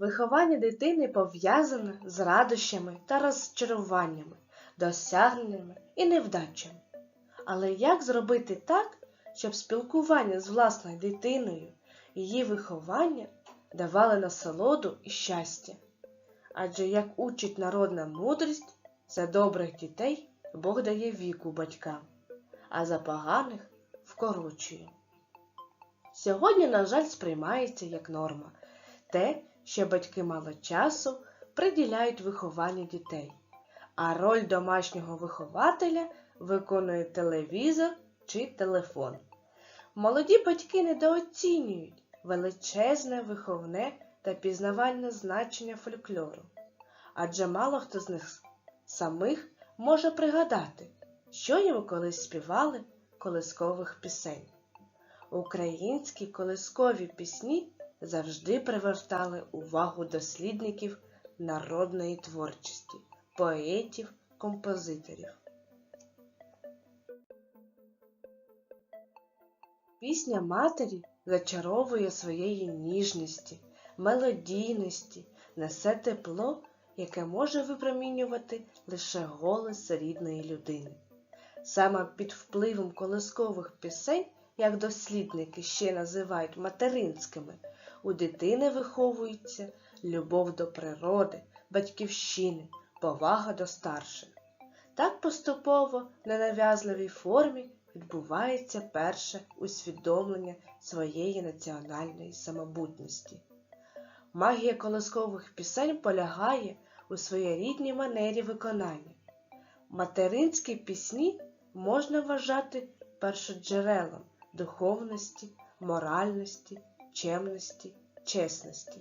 Виховання дитини пов'язане з радощами та розчаруваннями, досягненнями і невдачами. Але як зробити так, щоб спілкування з власною дитиною, її виховання давали насолоду і щастя? Адже, як учить народна мудрість, за добрих дітей Бог дає віку батькам, а за поганих вкорочує. Сьогодні, на жаль, сприймається як норма те, що батьки мало часу приділяють вихованню дітей, а роль домашнього вихователя виконує телевізор чи телефон. Молоді батьки недооцінюють величезне виховне та пізнавальне значення фольклору, адже мало хто з них самих може пригадати, що їм колись співали колискових пісень. Українські колискові пісні завжди привертали увагу дослідників народної творчості, поетів, композиторів. Пісня матері зачаровує своєї ніжності, мелодійності, несе тепло, яке може випромінювати лише голос рідної людини. Саме під впливом колискових пісень, як дослідники ще називають материнськими, у дитини виховується любов до природи, батьківщини, повага до старших. Так поступово в ненав'язливій формі відбувається перше усвідомлення своєї національної самобутності. Магія колоскових пісень полягає у своєрідній манері виконання. Материнські пісні можна вважати першоджерелом духовності, моральності, чемності, чесності.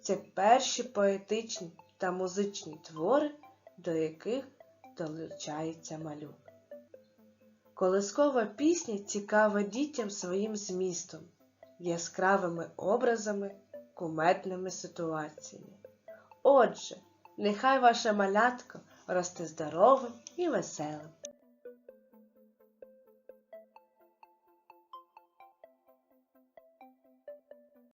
Це перші поетичні та музичні твори, до яких долучається малюк. Колискова пісня цікава дітям своїм змістом, яскравими образами, кумедними ситуаціями. Отже, нехай ваше малятко росте здоровим і веселим.